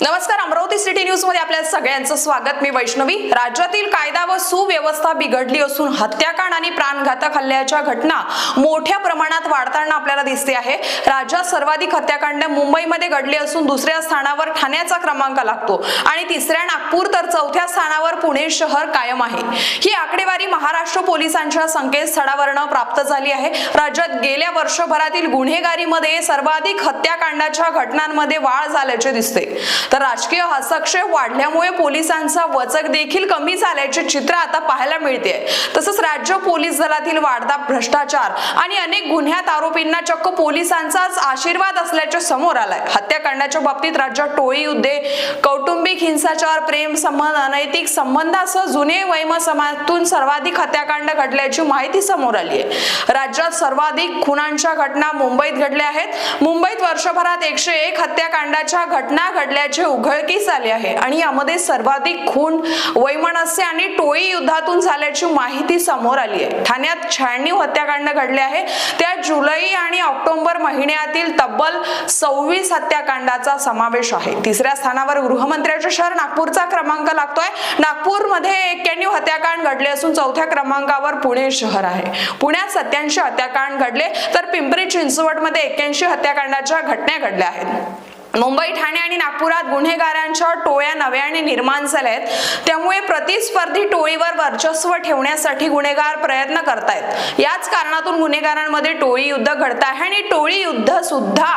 नमस्कार अमरावती सिटी न्यूजमध्ये आपल्या सगळ्यांचं स्वागत. मी वैष्णवी. राज्यातील कायदा व सुव्यवस्था बिघडली असून हत्याकांड आणि प्राणघातक हल्ल्याच्या घटना मोठ्या प्रमाणात वाढताना आपल्याला दिसते आहे. राज्यात सर्वाधिक हत्याकांड मुंबईमध्ये घडली असून दुसऱ्या स्थानावर ठाण्याचा क्रमांक लागतो. आणि तिसऱ्या नागपूर तर चौथ्या स्थानावर पुणे शहर कायम आहे. ही आकडेवारी महाराष्ट्र पोलिसांच्या संकेतस्थळावरनं प्राप्त झाली आहे. राज्यात गेल्या वर्षभरातील गुन्हेगारीमध्ये सर्वाधिक हत्याकांडाच्या घटनांमध्ये वाढ झाल्याचे दिसते. तर राजकीय हस्तक्षेप वाढल्यामुळे पोलिसांचा वचक देखील कमी झाल्याचे चित्र आता पाहायला मिळते. तसंच राज्य पोलीस दलातील वाढता भ्रष्टाचार आणि अनेक गुन्ह्यात आरोपींना चक्क पोलिसांचाच आशीर्वाद असल्याचे समोर आलाय. हत्याकांडाच्या बाबतीत राज्यात टोळी युद्धे कौटुंबिक हिंसाचार प्रेम संबंध अनैतिक संबंधासह जुने वैम समाजातून सर्वाधिक हत्याकांड घडल्याची माहिती समोर आली आहे. राज्यात सर्वाधिक खुनांच्या घटना मुंबईत घडल्या आहेत. मुंबईत वर्षभरात एकशे एक हत्याकांडाच्या घटना घडल्याचे उघडकीस आले आहे. आणि यामध्ये सर्वाधिक खून वैमनस्य आणि टोळी युद्धातून झाल्याची माहिती समोर आली आहे. ठाण्यात शहाण्णव हत्याकांड घडले आहे. त्या जुलै आणि ऑक्टोबर महिन्यातील तब्बल सव्वीस हत्याकांडाचा समावेश आहे. तिसऱ्या स्थानावर गृहमंत्र्याचे शहर नागपूरचा क्रमांक लागतोय. नागपूरमध्ये एक्क्याण्णव हत्याकांड घडले असून चौथ्या क्रमांकावर पुणे शहर आहे. पुण्यात सत्याऐंशी हत्याकांड घडले तर पिंपरी चिंचवडमध्ये एक्क्याऐंशी हत्याकांडाच्या घटना घडल्या आहेत. मुंबई ठाणे आणि नागपुरात गुन्हेगारांच्या टोळ्या नव्याने निर्माण झाल्या आहेत त्यामुळे प्रतिस्पर्धी टोळीवर वर्चस्व ठेवण्यासाठी गुन्हेगार प्रयत्न करतायत. याच कारणातून गुन्हेगारांमध्ये टोळी युद्ध घडत आहे आणि टोळी युद्ध सुद्धा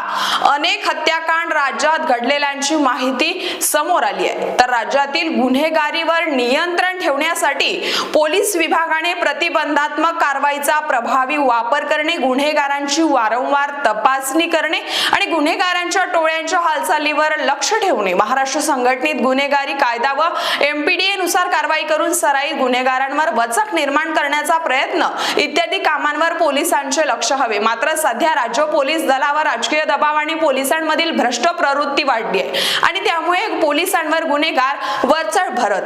अनेक हत्याकांड राज्यात घडलेल्यांची माहिती समोर आली आहे. तर राज्यातील गुन्हेगारीवर नियंत्रण ठेवण्यासाठी पोलीस विभागाने प्रतिबंधात्मक कारवाईचा प्रभावी वापर करणे गुन्हेगारांची वारंवार तपासणी करणे आणि गुन्हेगारांच्या टोळ्यांच्या हालचालीवर लक्ष ठेवणे. महाराष्ट्र संघटनेत गुन्हेगारी कायदा व एमपीडीए नुसार कारवाई करून सराई गुन्हेगारांवर वचक निर्माण करण्याचा प्रयत्न. इत्यादी कामांवर पोलिसांचे लक्ष हवे. मात्र सध्या राज्य पोलीस दलावर राजकीय दबाव आणि पोलिसांमधील भ्रष्ट प्रवृत्ती वाढली आहे. आणि त्यामुळे पोलिसांवर गुन्हेगार वरचढ भरत